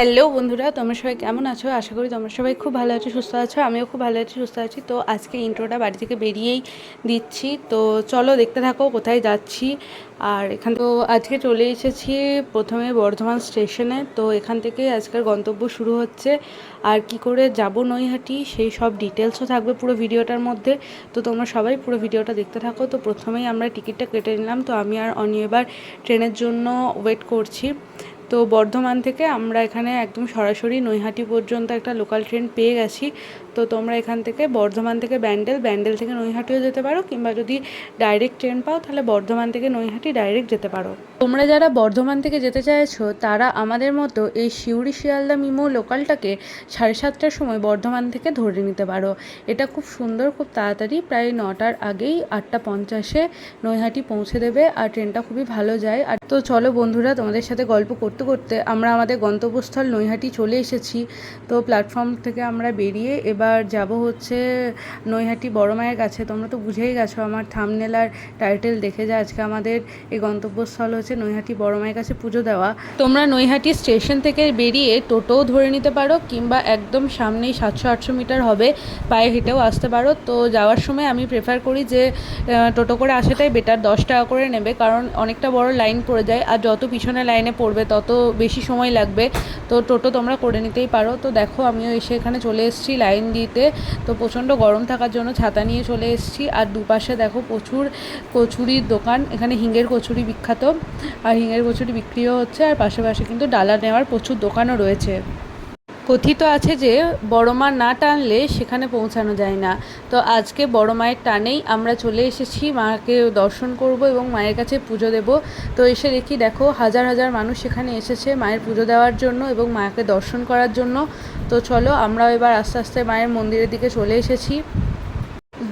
Hello বন্ধুরা, তোমরা সবাই কেমন আছো? আশা করি তোমরা সবাই খুব ভালো আছো, সুস্থ আছো, আমিও খুব ভালো আছি, সুস্থ আছি। তো আজকে ইন্ট্রোটা বাড়ি থেকে বেরিয়েই দিচ্ছি। তো চলো দেখতে থাকো কোথায় যাচ্ছি। আর এখান তো আজকে চলে এসেছি প্রথমে বর্ধমান স্টেশনে। তো এখান থেকে আজকের গন্তব্য শুরু হচ্ছে। আর কি করে যাব নৈহাটি, সেই সব ডিটেলসও থাকবে পুরো ভিডিওটার মধ্যে। তো তোমরা সবাই পুরো ভিডিওটা দেখতে থাকো। তো প্রথমেই আমরা টিকিটটা কেটে নিলাম। তো আমি আর অনি এবার ট্রেনের জন্য ওয়েট করছি। তো বর্ধমান থেকে আমরা এখানে একদম সরাসরি নৈহাটি পর্যন্ত একটা লোকাল ট্রেন পেয়ে গেছি। তো তোমরা এখান থেকে বর্ধমান থেকে ব্যান্ডেল ব্যান্ডেল থেকে নৈহাটিও যেতে পারো কিংবা যদি ডাইরেক্ট ট্রেন পাও তাহলে বর্ধমান থেকে নৈহাটি ডাইরেক্ট যেতে পারো। তোমরা যারা বর্ধমান থেকে যেতে চাইছো, তারা আমাদের মতো এই সিউড়ি শিয়ালদা মিমো লোকালটাকে সাড়ে সাতটার সময় বর্ধমান থেকে ধরে নিতে পারো। এটা খুব সুন্দর, খুব তাড়াতাড়ি প্রায় নটার আগেই আটটা পঞ্চাশে নৈহাটি পৌঁছে দেবে আর ট্রেনটা খুবই ভালো যায়। আর তো চলো বন্ধুরা, তোমাদের সাথে গল্প করতে করতে করতে আমরা আমাদের গন্তব্যস্থল নৈহাটি চলে এসেছি। তো প্ল্যাটফর্ম থেকে আমরা বেরিয়ে এবার যাব হচ্ছে নৈহাটি বড় মায়ের কাছে। তোমরা তো বুঝেই গেছো আমার থামনেল আর টাইটেল দেখে যে আজকে আমাদের এই গন্তব্যস্থল হচ্ছে নৈহাটি বড় মায়ের কাছে পুজো দেওয়া। তোমরা নৈহাটি স্টেশন থেকে বেরিয়ে টোটোও ধরে নিতে পারো কিংবা একদম সামনেই সাতশো আটশো মিটার হবে, পায়ে হেঁটেও আসতে পারো। তো যাওয়ার সময় আমি প্রেফার করি যে টোটো করে আসাটাই বেটার দশ টাকা করে নেবে, কারণ অনেকটা বড় লাইন পড়ে যায়। আর যত পিছনে লাইনে পড়বে তত বেশি সময় লাগবে, তো টোটো তোমরা করে নিতেই পারো। তো দেখো, আমিও এসে এখানে চলে এসেছি লাইন দিতে। তো প্রচণ্ড গরম থাকার জন্য ছাতা নিয়ে চলে এসেছি। আর দুপাশে দেখো প্রচুর কচুরির দোকান। এখানে হিঙ্গের কচুরি বিখ্যাত। আর হিঙ্গের কচুরি বিক্রিও হচ্ছে। আর পাশে পাশে কিন্তু ডালা নেওয়ার প্রচুর দোকানও রয়েছে। কথিত আছে যে বড় মা না টানলে সেখানে পৌঁছানো যায় না। তো আজকে বড় মায়ের টানেই আমরা চলে এসেছি। মাকে দর্শন করব এবং মায়ের কাছে পুজো দেব। তো এসে দেখি, দেখো, হাজার হাজার মানুষ সেখানে এসেছে মায়ের পুজো দেওয়ার জন্য এবং মাকে দর্শন করার জন্য। তো চলো আমরা এবার আস্তে আস্তে মায়ের মন্দিরের দিকে চলে এসেছি।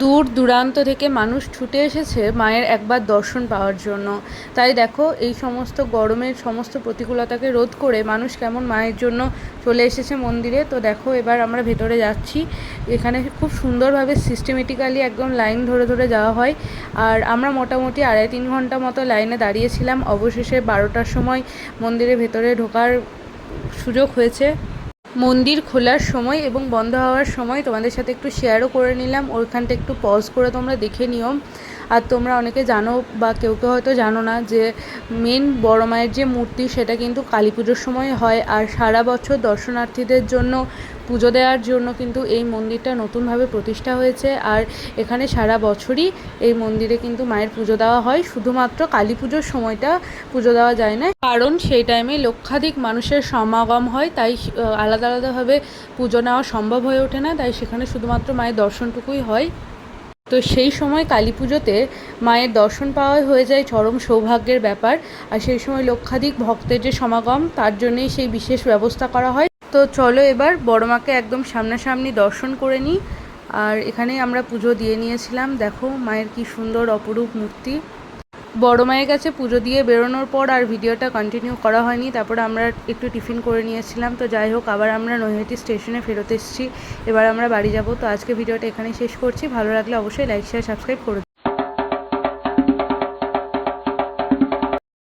দূর দূরান্ত থেকে মানুষ ছুটে এসেছে মায়ের একবার দর্শন পাওয়ার জন্য। তাই দেখো, এই সমস্ত গরমের সমস্ত প্রতিকূলতাকে রোধ করে মানুষ কেমন মায়ের জন্য চলে এসেছে মন্দিরে। তো দেখো, এবার আমরা ভেতরে যাচ্ছি। এখানে খুব সুন্দরভাবে সিস্টেমেটিক্যালি একদম লাইন ধরে ধরে যাওয়া হয়। আর আমরা মোটামুটি আড়াই তিন ঘণ্টা মতো লাইনে দাঁড়িয়েছিলাম। অবশেষে বারোটার সময় মন্দিরের ভেতরে ঢোকার সুযোগ হয়েছে। মন্দির খোলার সময় এবং বন্ধ হওয়ার সময় তোমাদের সাথে একটু শেয়ারও করে নিলাম। ওইখানটা একটু পজ করে তোমরা দেখে নিও। আর তোমরা অনেকে জানো বা কেউ কেউ হয়তো জানো না যে মেন বড় মায়ের যে মূর্তি সেটা কিন্তু কালী পুজোর সময় হয় আর সারা বছর দর্শনার্থীদের জন্য পুজো দেওয়ার জন্য কিন্তু এই মন্দিরটা নতুনভাবে প্রতিষ্ঠা হয়েছে আর এখানে সারা বছরই এই মন্দিরে কিন্তু মায়ের পুজো দেওয়া হয়। শুধুমাত্র কালী পুজোর সময়টা পুজো দেওয়া যায় না, কারণ সেই টাইমে লক্ষাধিক মানুষের সমাগম হয়, তাই আলাদা আলাদাভাবে পুজো নেওয়া সম্ভব হয়ে ওঠে না, তাই সেখানে শুধুমাত্র মায়ের দর্শনটুকুই হয়। তো সেই সময় কালী পুজোতে মায়ের দর্শন পাওয়া হয়ে যায় চরম সৌভাগ্যের ব্যাপার। আর সেই সময় লক্ষাধিক ভক্তের যে সমাগম, তার জন্যেই সেই বিশেষ ব্যবস্থা করা হয়। তো চলো এবার বড় মাকে একদম সামনাসামনি দর্শন করে নিই। আর এখানেই আমরা পুজো দিয়ে নিয়েছিলাম। দেখো মায়ের কি সুন্দর অপরূপ মূর্তি। বড় মায়ের কাছে পুজো দিয়ে বেরোনোর পর আর ভিডিওটা কন্টিনিউ করা হয়নি। তারপর আমরা একটু টিফিন করে নিয়েছিলাম। তো যাই হোক, আবার আমরা নৈহাটি স্টেশনে ফেরত এসেছি। এবার আমরা বাড়ি যাব। তো আজকে ভিডিওটা এখানেই শেষ করছি। ভালো লাগলে অবশ্যই লাইক শেয়ার সাবস্ক্রাইব করে।